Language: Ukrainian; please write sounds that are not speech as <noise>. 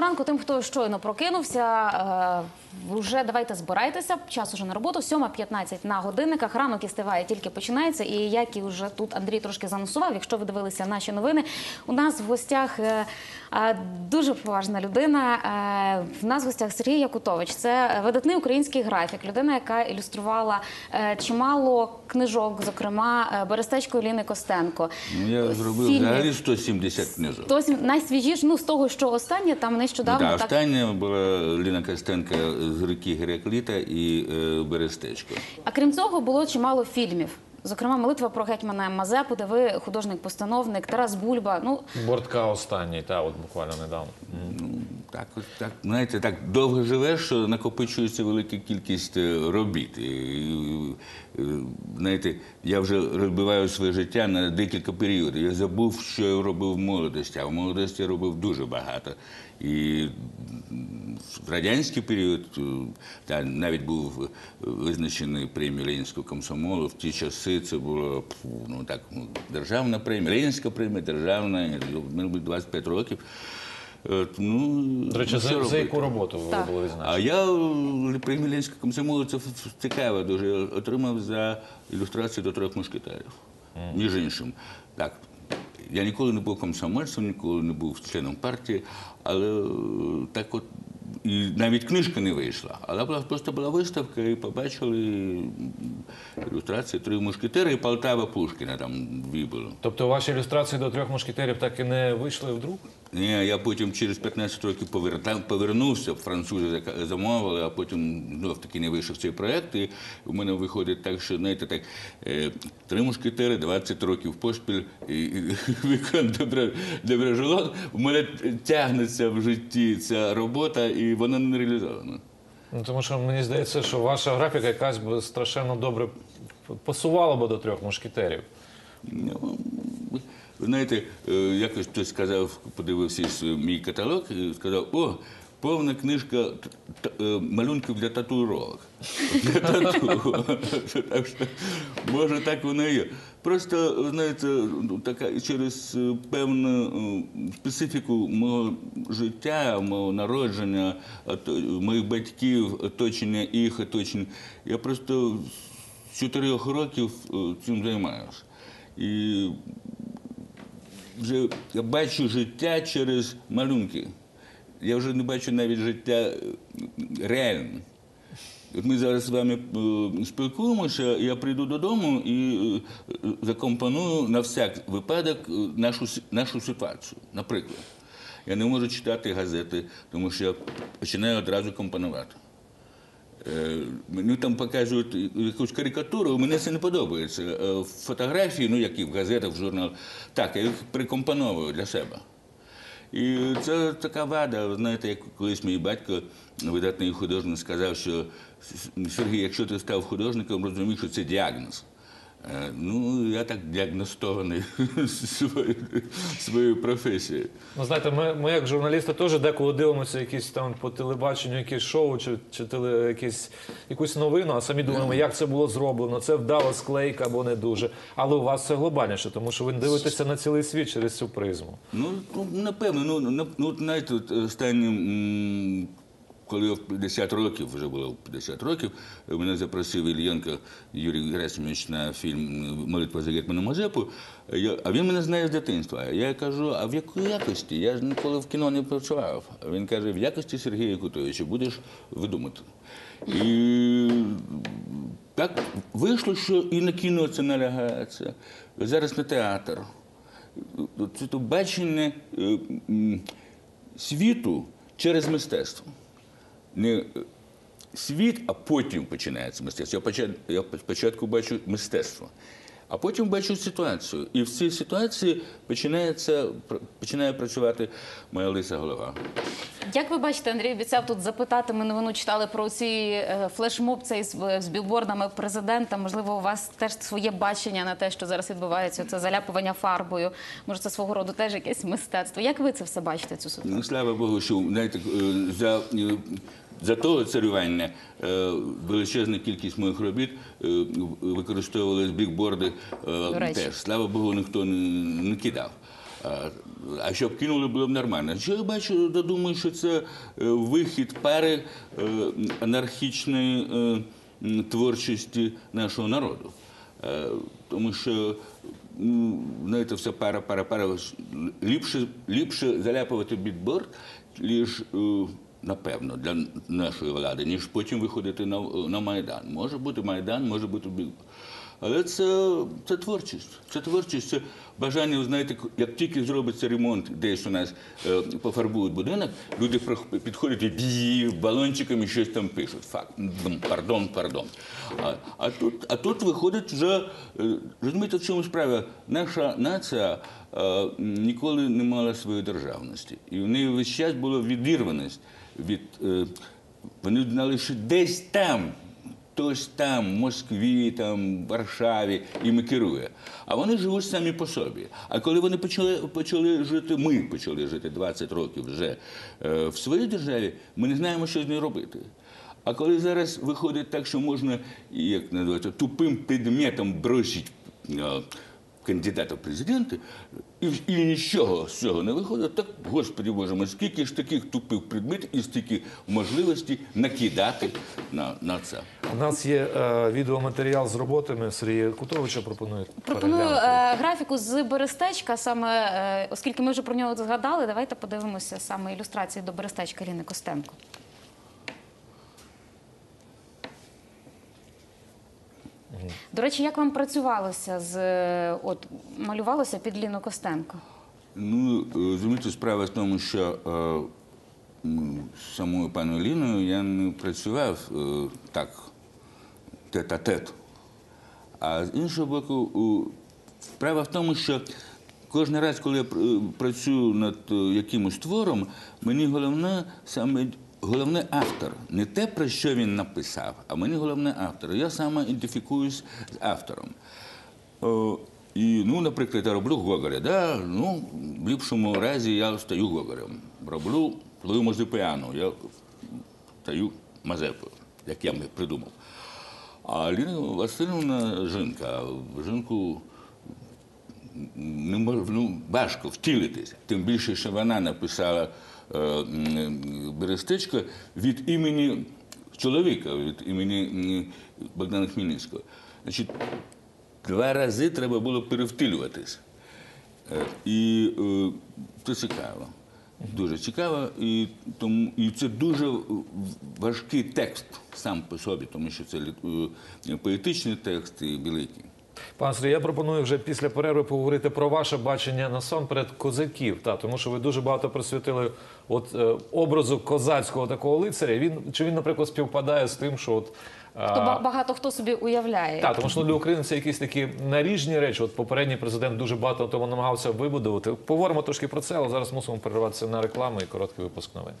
Доброго ранку тим, хто щойно прокинувся. Е, Вже давайте збирайтеся. Час уже на роботу. 7.15 на годинниках. Ранок із Тиває тільки починається. І як і вже тут Андрій трошки заносував. Якщо ви дивилися наші новини, у нас в гостях е, е, дуже поважна людина. Е, В нас в гостях Сергій Якутович. Це видатний український графік, людина, яка ілюструвала е, чимало книжок, зокрема е, Берестечко Ліни Костенко. Ну, я зробив взагалі 170 книжок. Хтось найсвіжіше, ну з того, що останнє там Ну, нещодавно та, так остання була Ліна Костенка з реки Геракліта і е, Берестечко. А крім цього, було чимало фільмів. Зокрема, молитва про гетьмана Мазепу, де ви художник-постановник, Тарас Бульба. Ну Бортка останній, та от буквально недавно. Ну, так, так, знаєте, так довго живеш, що накопичується велика кількість е, робіт. І, і, знаєте, я вже розбиваю своє життя на декілька періодів. Я забув, що я робив в молодості, а в молодості я робив дуже багато. І в радянський період е, та, навіть був е, визначений премією Ленінського комсомолу. В ті часи це було ну, так, ну, державна премія, Ленінська премія, державна, в 25 років. Е, Ну, До речі, ну, за, за яку роботу ви Так. були А відзначені? я е, при Мілянському комсомолу це ф- дуже. Я Отримав за ілюстрацію до трьох мушкетерів. Між іншим. Так, я ніколи не був комсомольцем, ніколи не був членом партії, але е, так от. І навіть книжка не вийшла, але була просто була виставка, і побачили м, ілюстрації три мушкетери і Полтава Пушкіна, там дві були. Тобто ваші ілюстрації до трьох мушкетерів так і не вийшли в друк? Ні, я потім через 15 років повернувся, французи замовили, а потім знов таки не вийшов цей проект. І у мене виходить так, що знаєте, так е, три мушкетери, 20 років поспіль і, <laughs> вікон добре, добре жило. У мене тягнеться в житті ця робота, і вона не реалізована. Ну тому що мені здається, що ваша графіка якась би страшенно добре пасувала би до трьох мушкетерів. Ну, Ви знаєте, е, якось хтось сказав, подивився мій каталог і сказав, о, повна книжка е, малюнків для татуїровок. <laughs> Для тату. <laughs> Так що, може, так воно і є. Просто, знаєте, ну, через е, певну е, специфіку мого життя, мого народження, моїх батьків, оточення їх оточення, я просто з чотирьох років е, цим займаюся. Вже я бачу життя через малюнки. Я вже не бачу навіть життя е, реальне. От ми зараз з вами е, спілкуємося, я прийду додому і е, закомпоную на всяк випадок нашу, нашу ситуацію. Наприклад, я не можу читати газети, тому що я починаю одразу компонувати. Мені там показують якусь карикатуру, мені це не подобається. Е, Фотографії, ну які в газетах, в журналах, так, я їх прикомпоновую для себе. І це така вада. Знаєте, як колись мій батько, видатний художник, сказав, що Сергій, якщо ти став художником, розумій, що це діагноз. Е, Ну, я так діагностований <laughs> своєю, своєю професією. Ну, знаєте, ми, ми як журналісти теж деколи дивимося якісь там по телебаченню, якісь шоу чи, чи теле, якісь, якусь новину, а самі думаємо, як це було зроблено, це вдала склейка або не дуже. Але у вас це глобальніше, тому що ви дивитеся на цілий світ через цю призму. Ну, ну, напевно, ну, ну знаєте, останнім, м, коли я в 50 років, вже було 50 років, мене запросив Ільєнко Юрій Герасимович на фільм Молитва за Гетмана Мазепу. А він мене знає з дитинства. Я кажу, а в якій якості? Я ж ніколи в кіно не працював. Він каже, в якості Сергія Кутовича будеш видумати. І так вийшло, що і на кіно це налягається, зараз на театр це бачення е, світу через мистецтво. Не е, світ, а потім починається мистецтво. Я спочатку бачу мистецтво, а потім бачу ситуацію. І в цій ситуації починається, починає працювати моя лиса голова. Як ви бачите, Андрій обіцяв тут запитати. Ми новину читали про ці е, флешмоб цей з, з білбордами президента. Можливо, у вас теж своє бачення на те, що зараз відбувається. Це заляпування фарбою. Може, це свого роду теж якесь мистецтво. Як ви це все бачите? Цю ситуацію? Ну, слава Богу, що знаєте, е, за, е, за того царювання е, величезна кількість моїх робіт е, використовували бікборди е, теж. Слава Богу, ніхто не, кидав. А, щоб кинули, було б нормально. Що я бачу, я думаю, що це вихід пари анархічної творчості нашого народу. Тому що, знаєте, все пара, пара, пара. Ліпше, ліпше заляпувати бітборд, ніж, напевно, для нашої влади, ніж потім виходити на, на Майдан. Може бути Майдан, може бути. Але це, це творчість. Це творчість, це бажання, знаєте, як тільки зробиться ремонт, десь у нас е, пофарбують будинок, люди підходять і бі, балончиками щось там пишуть. Факт, пардон, пардон. А, а, тут, а тут виходить вже, е, розумієте, в чому справа? Наша нація е, ніколи не мала своєї державності. І в неї весь час була відірваність від. Е, вони знали, що десь там хтось там, в Москві, там, в Варшаві їми керує. А вони живуть самі по собі. А коли вони почали, почали жити, ми почали жити 20 років вже е, в своїй державі, ми не знаємо, що з нею робити. А коли зараз виходить так, що можна, як називається, тупим предметом бросити е, кандидата в президенти, і, і нічого з цього не виходить, так, господи Боже мой, скільки ж таких тупих предметів і стільки можливостей накидати на, на це. У нас є е, відеоматеріал з роботами Сергія Кутовича. Пропоную Пропоную е, графіку з Берестечка, саме е, оскільки ми вже про нього згадали, давайте подивимося саме ілюстрації до Берестечка Ліни Костенко. До речі, як вам працювалося з е, от малювалося під Ліну Костенко? Ну, е, розумієте, справа в тому, що е, з самою паною Ліною я не працював е, так тет-а-тет. А з іншого боку, справа в тому, що кожен раз, коли я пр- працюю над якимось твором, мені головне саме головне автор. Не те, про що він написав, а мені головне автор. Я саме ідентифікуюсь з автором. О, і, ну, наприклад, я роблю Гоголя. Да? Ну, в ліпшому разі я стаю Гоголем. Роблю Лою Мазепиану, я стаю Мазепою, як я придумав. А Ліна Васильівна жінка. Жінку ну, важко втілитися. Тим більше, що вона написала е, м, Берестечко від імені чоловіка, від імені Богдана Хмельницького. Значить, два рази треба було перевтілюватись. Е, І е, це цікаво. Дуже цікаво, і, тому, і це дуже важкий текст сам по собі, тому що це поетичний текст і великий. Пане Сергій, я пропоную вже після перерви поговорити про ваше бачення насамперед козаків. Та, тому що ви дуже багато присвятили от, е, образу козацького такого лицаря. Він, чи він, наприклад, співпадає з тим, що от, а, То багато хто собі уявляє. Так, тому що ну, для України це якісь такі наріжні речі. От попередній президент дуже багато того намагався вибудувати. Поговоримо трошки про це, але зараз мусимо перерватися на рекламу і короткий випуск новин.